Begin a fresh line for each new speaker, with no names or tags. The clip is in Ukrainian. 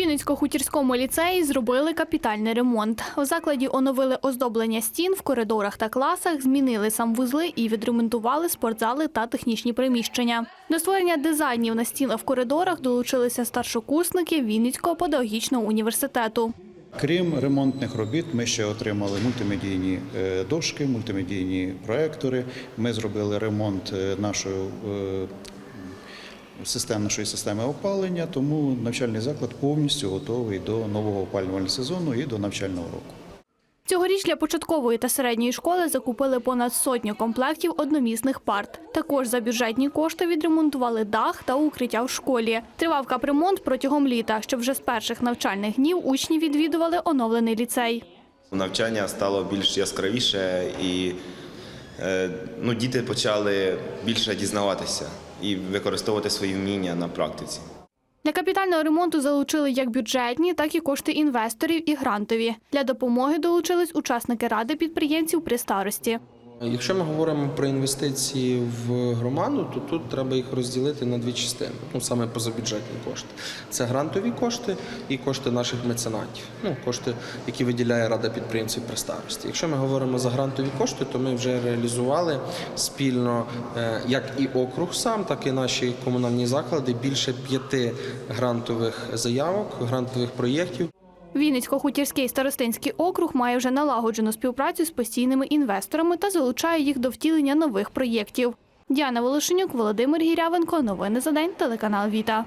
Вінницько-хутірському ліцеї зробили капітальний ремонт. У закладі оновили оздоблення стін в коридорах та класах, змінили самвузли і відремонтували спортзали та технічні приміщення. До створення дизайнів на стінах в коридорах долучилися старшокурсники Вінницького педагогічного університету.
Крім ремонтних робіт, ми ще отримали мультимедійні е, дошки, мультимедійні проектори. Ми зробили ремонт е, нашої е, систем, нашої системи опалення, тому навчальний заклад повністю готовий до нового опалювального сезону і до навчального року.
Цьогоріч для початкової та середньої школи закупили понад сотню комплектів одномісних парт. Також за бюджетні кошти відремонтували дах та укриття в школі. Тривав капремонт протягом літа, щоб вже з перших навчальних днів учні відвідували оновлений ліцей.
Навчання стало більш яскравіше і ну, діти почали більше дізнаватися і використовувати свої вміння на практиці.
Для капітального ремонту залучили як бюджетні, так і кошти інвесторів і грантові. Для допомоги долучились учасники ради підприємців при старості.
Якщо ми говоримо про інвестиції в громаду, то тут треба їх розділити на дві частини. Ну саме позабюджетні кошти. Це грантові кошти і кошти наших меценатів. Ну кошти, які виділяє Рада підприємців при старості. Якщо ми говоримо за грантові кошти, то ми вже реалізували спільно е, як і округ сам, так і наші комунальні заклади більше п'яти грантових заявок, грантових проєктів.
Вінницько-хутірський старостинський округ має вже налагоджену співпрацю з постійними інвесторами та залучає їх до втілення нових проєктів. Діана Волошенюк, Володимир Гірявенко. Новини за день. Телеканал Віта.